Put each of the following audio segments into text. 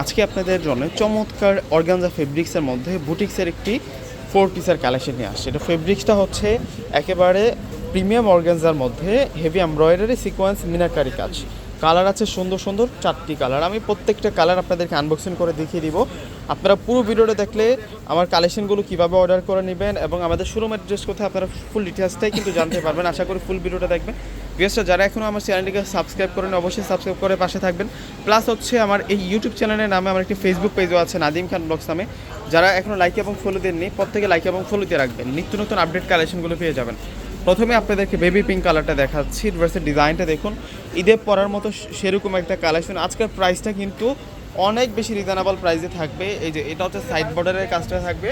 আজকে আপনাদের জন্য চমৎকার অর্গানজা ফেব্রিক্সের মধ্যে বুটিক্সের একটি ফোর পিসের কালেকশন নিয়ে আসছে। এটা ফেব্রিক্সটা হচ্ছে একেবারে প্রিমিয়াম অর্গানজার মধ্যে হেভি এমব্রয়ডারি সিকোয়েন্স মিনাকারি কাজ। কালার আছে সুন্দর সুন্দর, চারটি কালার। আমি প্রত্যেকটা কালার আপনাদেরকে আনবক্সিং করে দেখিয়ে দিব। আপনারা পুরো ভিডিওটা দেখলে আমার কালেকশনগুলো কীভাবে অর্ডার করে নেবেন এবং আমাদের শোরুম অ্যাড্রেস কোথায় আপনারা ফুল ডিটেলসটাই কিন্তু জানতে পারবেন। আশা করি ফুল ভিডিওটা দেখবেন। ভিউয়ার্সরা যারা এখনও আমার চ্যানেলটিকে সাবস্ক্রাইব করেন অবশ্যই সাবস্ক্রাইব করে পাশে থাকবেন। প্লাস হচ্ছে আমার এই ইউটিউব চ্যানেলের নামে আমার একটি ফেসবুক পেজও আছে, নাদিম খান ব্লগস নামে। যারা এখনও লাইক এবং ফলো দেননি, প্রত্যেকে লাইক এবং ফলো দিয়ে রাখবেন। নিত্য নতুন আপডেট কালেকশনগুলো পেয়ে যাবেন। প্রথমে আপনাদেরকে বেবি পিঙ্ক কালারটা দেখাচ্ছি ড্রেসের ডিজাইনটা দেখুন। ঈদে পরার মতো সেরকম একটা কালেকশন আজকের প্রাইসটা কিন্তু অনেক বেশি রিজনেবল প্রাইসে থাকবে। এই যে এটা হচ্ছে সাইড বর্ডারের কাজটা থাকবে,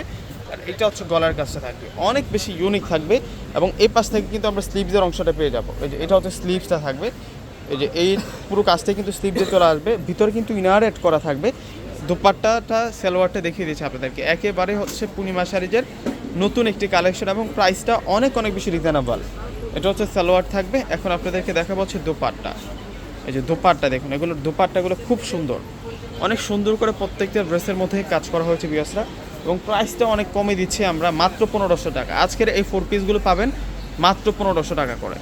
আর এটা হচ্ছে গলার কাজটা থাকবে। অনেক বেশি ইউনিক থাকবে এবং এই পাশ থেকে কিন্তু আমরা স্লিভসের অংশটা পেয়ে যাব। এই যে এটা হচ্ছে স্লিভসটা থাকবে। এই যে এই পুরো কাজটা কিন্তু স্লিভ দিয়ে চলে আসবে। ভিতরে কিন্তু ইনার এড করা থাকবে। দুপাট্টাটা, সেলোয়ারটা দেখিয়ে দিয়েছি আপনাদেরকে। একেবারে হচ্ছে পূর্ণিমা শাড়িজের নতুন একটি কালেকশন এবং প্রাইসটা অনেক অনেক বেশি রিজনেবল এটা হচ্ছে সালোয়ার থাকবে। এখন আপনাদেরকে দেখাবো হচ্ছে দোপাট্টা। এই যে দোপাট্টা দেখুন এগুলোর দোপাট্টাগুলো খুব সুন্দর। অনেক সুন্দর করে প্রত্যেকটা ড্রেসের মধ্যে কাজ করা হয়েছে বিয়াসরা এবং প্রাইসটা অনেক কমে দিচ্ছে আমরা মাত্র পনেরোশো টাকা। আজকের এই ফোর পিসগুলো পাবেন মাত্র পনেরোশো টাকা করে।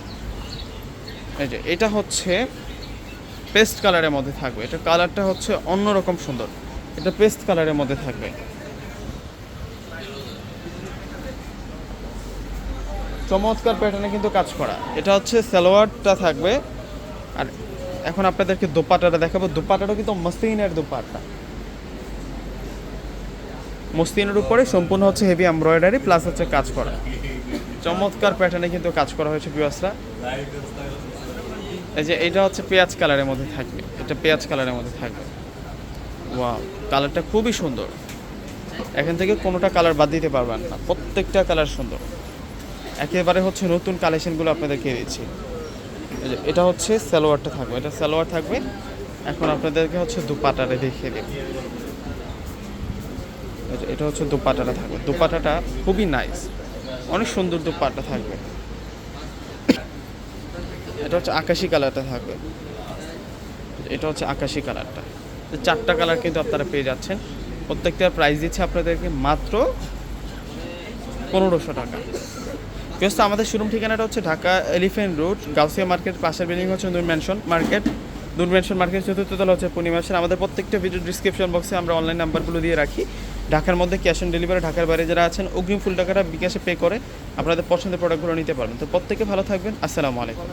এই যে, এটা হচ্ছে পেস্ট কালারের মধ্যে থাকবে। এটা কালারটা হচ্ছে অন্যরকম সুন্দর। এটা পেস্ট কালারের মধ্যে থাকবে। চমৎকার প্যাটার্নে কিন্তু কাজ করা। এটা হচ্ছে সালোয়ারটা থাকবে। আর এখন আপনাদেরকে দোপাটাটা দেখাবো। দোপাটাটা কিন্তু মসলিনের দোপাট্টা। মসলিনের উপরে সম্পূর্ণ হচ্ছে হেভি এমব্রয়ডারি প্লাস হচ্ছে কাজ করা। চমৎকার প্যাটার্নে কিন্তু কাজ করা হয়েছে বিয়াসরা এই যে এটা হচ্ছে পেঁয়াজ কালারের মধ্যে থাকবে। এটা পেঁয়াজ কালারের মধ্যে থাকবে। ওয়াও কালারটা খুবই সুন্দর। এখান থেকে কোনোটা কালার বাদ দিতে পারবেন না। প্রত্যেকটা কালার সুন্দর। একেবারে হচ্ছে নতুন কালেকশনগুলো আপনাদেরকে দিচ্ছি। এটা হচ্ছে সালোয়ারটা থাকবে। এটা সালোয়ার থাকবে। এখন আপনাদেরকে হচ্ছে দুপাটাটা দেখিয়ে দেব। এটা হচ্ছে দুপাটাটা থাকবে। দুপাটাটা খুবই নাইস অনেক সুন্দর দুপাটা থাকবে। এটা হচ্ছে আকাশি কালারটা থাকবে। এটা হচ্ছে আকাশি কালারটা। চারটা কালার কিন্তু আপনারা পেয়ে যাচ্ছেন। প্রত্যেকটার প্রাইস দিচ্ছে আপনাদেরকে মাত্র পনেরোশো টাকা। ব্যস্ত আমাদের শোরুম ঠিকানাটা হচ্ছে Dhaka elephant road Gausia market পাশের বিল্ডিং হচ্ছে Noor mansion market Noor mansion market চতুর্থ তলা হচ্ছে পূর্ণিমা সেন। আমাদের প্রত্যেকটা ভিডিও ডিসক্রিপশন বক্সে আমরা অনলাইন নাম্বারগুলো দিয়ে রাখি। ঢাকার মধ্যে ক্যাশ অন ডেলিভারি ঢাকার বাইরে যারা আছেন, অগ্রিম ফুল টাকাটা বিকাশে পে করে আপনাদের পছন্দের প্রোডাক্টগুলো নিতে পারবেন। তো প্রত্যেকে ভালো থাকবেন। আসসালামু আলাইকুম।